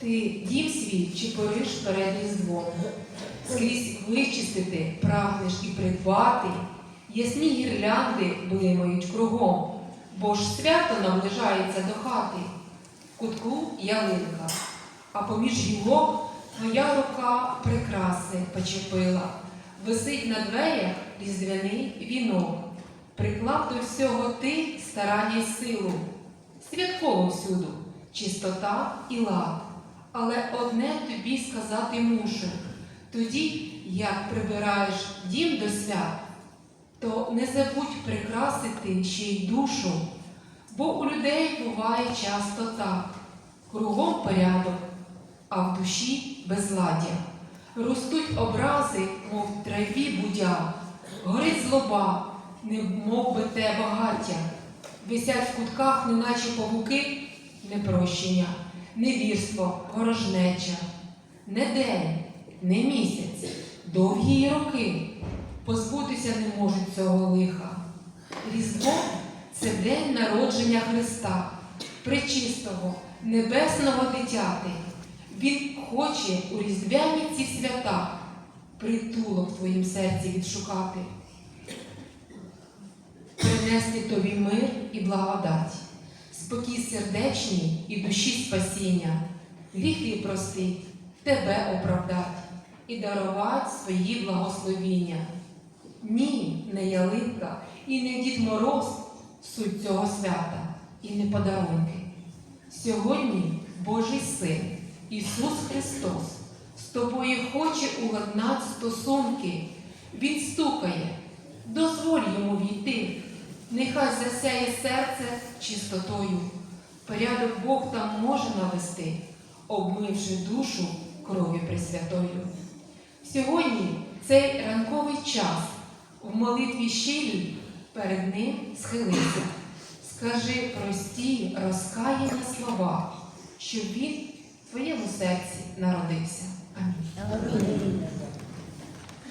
Ти дім свій чи пориш перед різдвом, скрізь вичистити прагнеш і придбати, ясні гірлянди блимають кругом, бо ж свято наближається до хати. В кутку ялинка, а поміж гілок твоя рука прикраси почепила. Висить на дверях різдвяний вінок. Приклав до всього ти старання й силу. Святково всюду, чистота і лад. Але одне тобі сказати мушу. Тоді, як прибираєш дім до свят, то не забудь прикрасити ще й душу, бо у людей буває часто так. Кругом порядок, а в душі безладдя. Ростуть образи, мов в траві будя, горить злоба, не мов би те багаття. Висять в кутках, неначе павуки, непрощення, невірство, ворожнеча. Не день, не місяць, довгі роки позбутися не можуть цього лиха. Різдво це день народження Христа, пречистого, небесного дитяти. Він хоче у різдвяні ці свята притулок в твоїм серці відшукати, принести тобі мир і благодать, спокій сердечній і душі спасіння, гріхи простить, тебе оправдать і дарувати свої благословіння. Ні, не ялинка і не Дід Мороз суть цього свята і не подарунки. Сьогодні Божий Син, Ісус Христос, з тобою хоче уладнати стосунки. Він стукає, дозволь йому війти, нехай засяє серце чистотою. Порядок Бог там може навести, обмивши душу кров'ю Пресвятою. Сьогодні цей ранковий час в молитві щирій перед ним схилися. Скажи прості, розкаяні слова, щоб він в твоєму серці народився. Амінь.